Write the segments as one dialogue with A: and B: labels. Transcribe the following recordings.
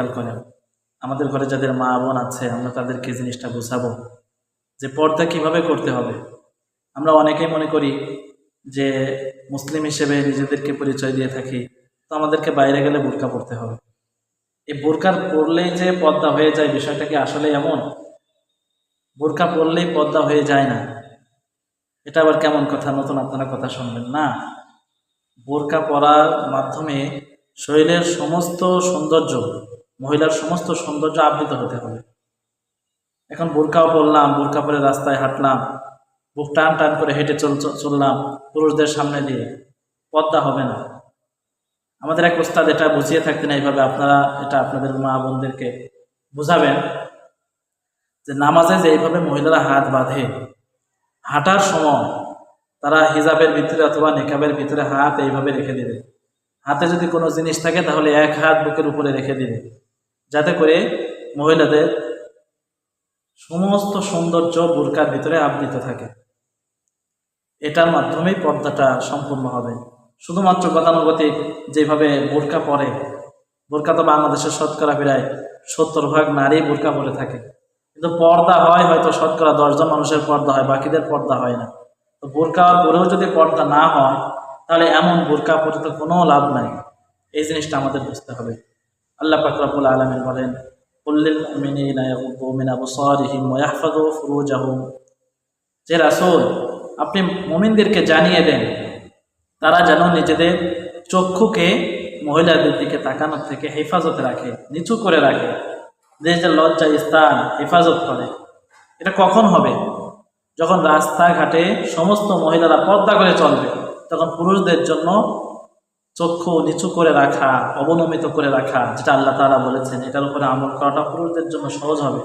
A: খেয়াল করেন। আমাদের ঘরে যাদের মা বোন আছে, আমরা তাদেরকে জিনিসটা বোঝাবো যে পর্দা কীভাবে করতে হবে। আমরা অনেকেই মনে করি যে মুসলিম হিসেবে নিজেদেরকে পরিচয় দিয়ে থাকি, তো আমাদেরকে বাইরে গেলে বোরকা পড়তে হবে। এই বোরকার পরলেই যে পর্দা হয়ে যায় বিষয়টা কি আসলে এমন? বোরকা পরলেই পর্দা হয়ে যায় না। এটা আবার কেমন কথা? নতুন আপনারা কথা শুনবেন না। বোরকা পরার মাধ্যমে শরীরের সমস্ত সৌন্দর্য মহিলার সমস্ত সৌন্দর্য আবৃত হতে হবে। এখন বোরকাও পরলাম, বোরকা পরে রাস্তায় হাঁটলাম, বুক টান টান করে হেঁটে চল চল- চললাম পুরুষদের সামনে দিয়ে। পদ্মা হবে না। আমাদের এক ওস্তাদ এটা বুঝিয়ে থাকতেন এইভাবে, আপনারা এটা আপনাদের মা বোনদেরকে বুঝাবেন যে নামাজে যে এইভাবে মহিলারা হাত বাঁধে, হাঁটার সময় তারা হিজাবের ভিতরে অথবা নেকাবের ভিতরে হাত এইভাবে রেখে দেবে। হাতে যদি কোনো জিনিস থাকে তাহলে এক হাত বুকের উপরে রেখে দিবে। যাতে করে মহিলাদের সমস্ত সৌন্দর্য বোরকার ভিতরে আবৃত থাকে। এটার মাধ্যমেই পর্দাটা সম্পূর্ণ হবে। শুধুমাত্র গতানুগতিক যেভাবে বোরকা পরে, বোরকা তো বাংলাদেশের শতকরা প্রায় সত্তর ভাগ নারী বোরকা পরে থাকে। কিন্তু পর্দা হয় হয়তো শতকরা দশজন মানুষের পর্দা হয়, বাকিদের পর্দা হয় না। তো বোরকা পরেও যদি পর্দা না হয়, তাহলে এমন বোরকা পরে তো কোনো লাভ নাই। এই জিনিসটা আমাদের বুঝতে হবে। আল্লাহ পাকরাবুল আলমিন বলেন যে রাসূল, আপনি মমিনদেরকে জানিয়ে দেন, তারা যেন নিজেদের চক্ষুকে মহিলাদের দিকে তাকানোর থেকে হেফাজতে রাখে, নিচু করে রাখে নিজেদের লজ্জা, স্থান হেফাজত করে। এটা কখন হবে? যখন রাস্তাঘাটে সমস্ত মহিলারা পর্দা করে চলবে, তখন পুরুষদের জন্য চক্ষু নিচু করে রাখা, অবনমিত করে রাখা, যেটা আল্লাহ তালা বলেছেন, এটার উপরে আমল করাটা পুরুষদের জন্য সহজ হবে।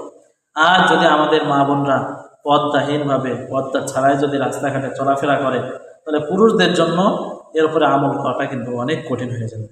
A: আর যদি আমাদের মা বোনরা পদ্মাহীনভাবে পদ্মা ছাড়াই যদি রাস্তাঘাটে চলাফেরা করে, তাহলে পুরুষদের জন্য এর উপরে আমল করাটা কিন্তু অনেক কঠিন হয়ে যাবে।